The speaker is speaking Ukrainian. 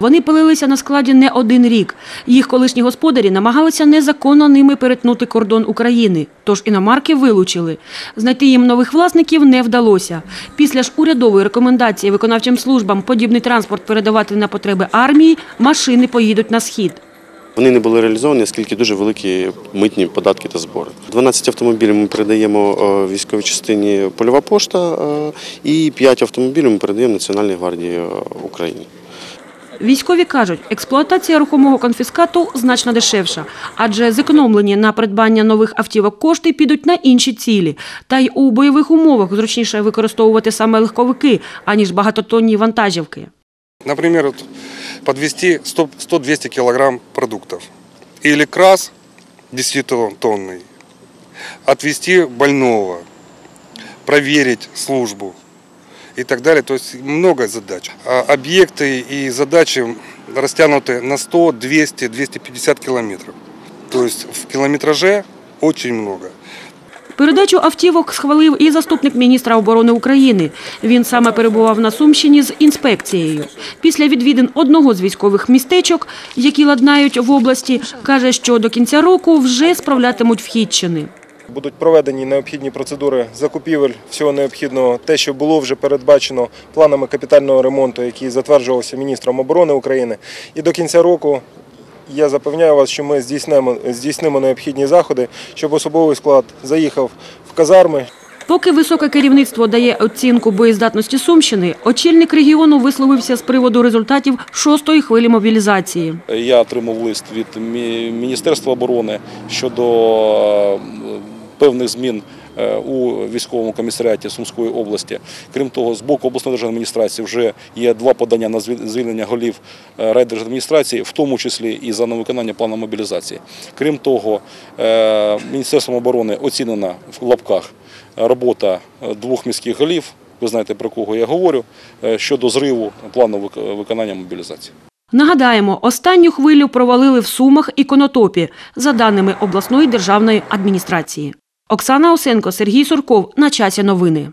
Вони пилилися на складі не один рік. Їх колишні господарі намагалися незаконно ними перетнути кордон України, тож іномарки вилучили. Знайти їм нових власників не вдалося. Після ж урядової рекомендації виконавчим службам подібний транспорт передавати на потреби армії, машини поїдуть на схід. Вони не були реалізовані, оскільки дуже великі митні податки та збори. 12 автомобілів ми передаємо е, військовій частині Польова пошта е, і 5 автомобілів ми передаємо Національній гвардії е, України. Військові кажуть, експлуатація рухомого конфіскату значно дешевша, адже зекономлені на придбання нових автівок кошти підуть на інші цілі. Та й у бойових умовах зручніше використовувати саме легковики, аніж багатотонні вантажівки. Подвести 100 100-200 килограмм продуктов. Или крас 10-тонный. Отвезти больного. Проверить службу И так далее. То есть много задач. А объекты и задачи растянуты на 100, 200, 250 километров. То есть в километраже очень много. Передачу автівок схвалив і заступник міністра оборони України. Він саме перебував на Сумщині з інспекцією. Після відвідин одного з військових містечок, які ладнають в області, каже, що до кінця року вже справлятимуть вхідчини. Будуть проведені необхідні процедури закупівель всього необхідного, те, що було вже передбачено планами капітального ремонту, який затверджувався міністром оборони України. І до кінця року я запевняю вас, що ми здійснимо, здійснимо необхідні заходи, щоб особовий склад заїхав в казарми, Поки високе керівництво дає оцінку боєздатності Сумщини, очільник регіону висловився з приводу результатів шостої хвилі мобілізації. Я отримав лист від Міністерства оборони щодо певних змін е, у військовому комісаріаті Сумської області. Крім того, з боку обласної державної адміністрації вже є два подання на звільнення голів е, райдержадміністрації, в тому числі і за невиконання плану мобілізації. Крім того, е, Міністерством оборони оцінена в лапках робота двох міських голів. Ви знаєте про кого я говорю щодо зриву плану виконання мобілізації. Нагадаємо, останню хвилю провалили в Сумах і Конотопі, за даними обласної державної адміністрації. Оксана Осенко, Сергій Сурков. На часі новини.